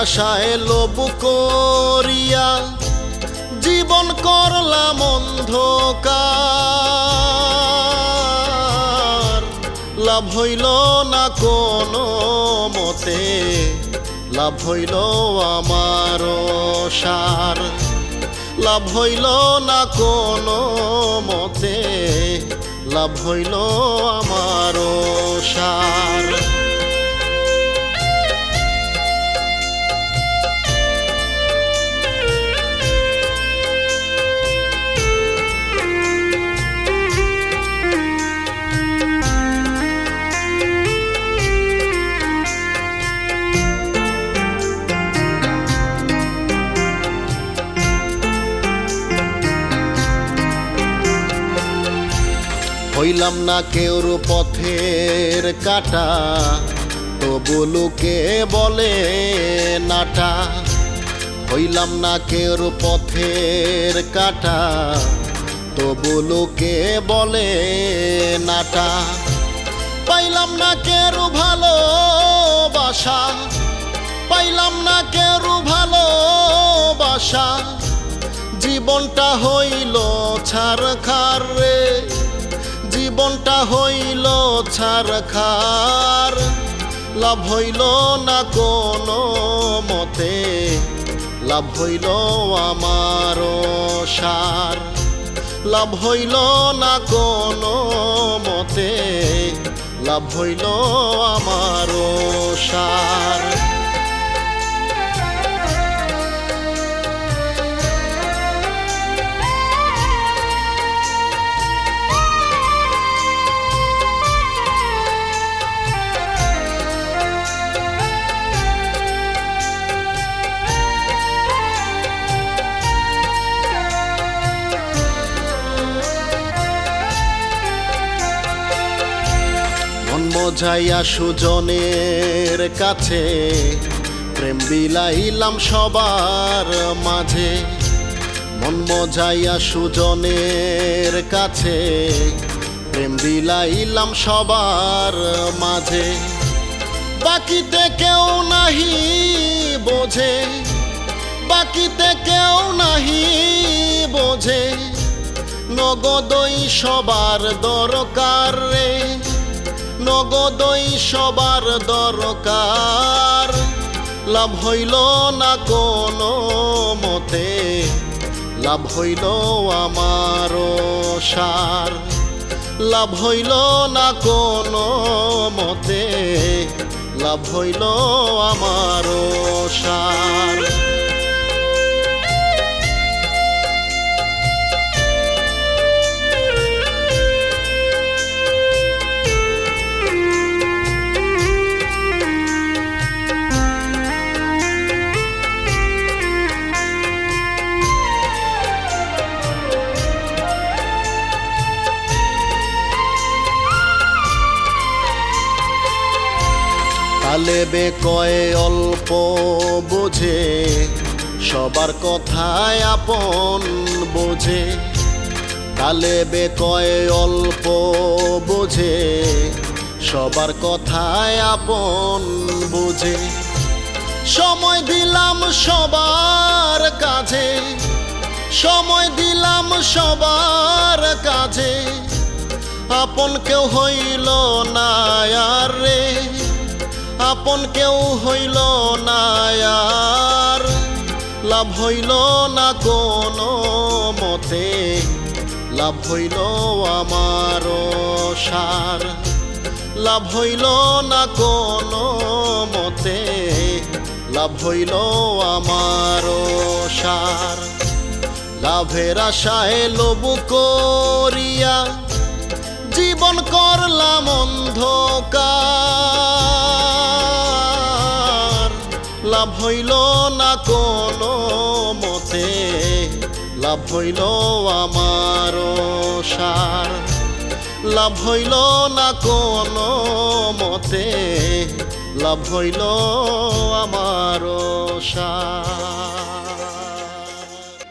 আশায় লোভ করিয়া জীবন করলাম অন্ধকার। লাভ হইল না কোনো মতে, লাভ হইল আমার সার। লাভ হইল না কোনো মতে, লাভ হইল আমার সার। হইলাম না কেউর পথের কাটা। তবু লোকে বলে, নাটা। হইলাম না কেউর পথের কাটা। তবু লোকে বলে, নাটা। পাইলাম না কেরু ভালোবাসা। পাইলাম না কেরু ভালোবাসা। জীবনটা হইল ছারখার রে। জীবনটা হইল ছারখার, লাভ হইল না কোনো মতে, লাভ হইল আমার সার, লাভ হইল না কোনো মতে, লাভ হইল আমার সার। মজাইয়া সুজনের কাছে। প্রেম বিলাইলাম সবার মাঝে। মন মজাইয়া সুজনের কাছে। প্রেম বিলাইলাম সবার মাঝে। বাকিতে কেউ নাহি বোঝে। বাকিতে কেউ নাহি বোঝে। নগদই সবার দরকার রে। নগদই সবার দরকার। লাভ হইল না কোনো মতে, লাভ হইল আমার সার। লাভ হইল না কোনো মতে, লাভ হইল আমার সার। তালেবে কয়ে অল্প বোঝে, সবার কথায় আপন বোঝে। তালেবে কয়ে অল্প বোঝে, সবার কথায় আপন বোঝে। সময় দিলাম সবার কাজে সময় দিলাম সবার কাজে আপন কেউ হইল না আর রে। আপন কেউ হইল না লাভ হইল না কোনো মতে, লাভ হইল আমার সার। লাভ হইল না কোনো মতে, লাভ হইল আমার সার। লাভের আশায় লোভ করিয়া জীবন করলাম অন্ধকার। লাভ হইল না কোনো মতে, লাভ হইল আমার সার। লাভ হইল না কোনো মতে, লাভ হইল আমার সার।